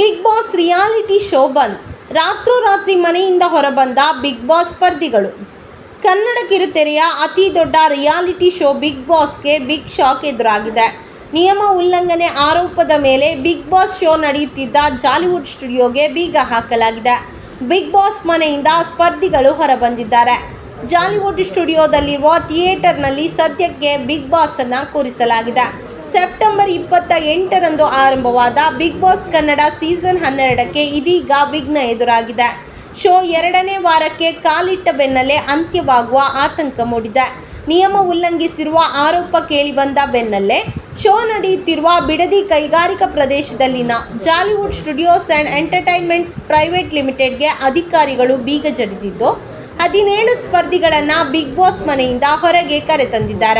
Big boss reality show ಬಂದ್. ರಾತ್ರೋರಾತ್ರಿ ಮನೆಯಿಂದ ಹೊರಬಂದ ಬಿಗ್ ಬಾಸ್ ಸ್ಪರ್ಧಿಗಳು. ಕನ್ನಡ ಕಿರುತೆರೆಯ ಅತಿ ದೊಡ್ಡ ರಿಯಾಲಿಟಿ ಶೋ ಬಿಗ್ ಬಾಸ್ಗೆ ಬಿಗ್ ಶಾಕ್ ಎದುರಾಗಿದೆ. ನಿಯಮ ಉಲ್ಲಂಘನೆ ಆರೋಪದ ಮೇಲೆ ಬಿಗ್ ಬಾಸ್ ಶೋ ನಡೆಯುತ್ತಿದ್ದ ಜಾಲಿವುಡ್ ಸ್ಟುಡಿಯೋಗೆ ಬೀಗ ಹಾಕಲಾಗಿದೆ. ಬಿಗ್ ಬಾಸ್ ಮನೆಯಿಂದ ಸ್ಪರ್ಧಿಗಳು ಹೊರಬಂದಿದ್ದಾರೆ. ಜಾಲಿವುಡ್ ಸ್ಟುಡಿಯೋದಲ್ಲಿರುವ ಥಿಯೇಟರ್ನಲ್ಲಿ ಸದ್ಯಕ್ಕೆ ಬಿಗ್ ಬಾಸನ್ನು ಕೂರಿಸಲಾಗಿದೆ. ಸೆಪ್ಟೆಂಬರ್ ಇಪ್ಪತ್ತ ಎಂಟರಂದು ಆರಂಭವಾದ ಬಿಗ್ ಬಾಸ್ ಕನ್ನಡ ಸೀಸನ್ ಹನ್ನೆರಡಕ್ಕೆ ಇದೀಗ ವಿಘ್ನ ಎದುರಾಗಿದೆ. ಶೋ ಎರಡನೇ ವಾರಕ್ಕೆ ಕಾಲಿಟ್ಟ ಬೆನ್ನಲ್ಲೇ ಅಂತ್ಯವಾಗುವ ಆತಂಕ ಮೂಡಿದೆ. ನಿಯಮ ಉಲ್ಲಂಘಿಸಿರುವ ಆರೋಪ ಕೇಳಿಬಂದ ಬೆನ್ನಲ್ಲೇ ಶೋ ನಡೆಯುತ್ತಿರುವ ಬಿಡದಿ ಕೈಗಾರಿಕಾ ಪ್ರದೇಶದಲ್ಲಿನ Jollywood studios and entertainment private ಲಿಮಿಟೆಡ್ಗೆ ಅಧಿಕಾರಿಗಳು ಬೀಗ ಜಡಿದಿದ್ದು, ಹದಿನೇಳು ಸ್ಪರ್ಧಿಗಳನ್ನು ಬಿಗ್ ಬಾಸ್ ಮನೆಯಿಂದ ಹೊರಗೆ ಕರೆತಂದಿದ್ದಾರೆ.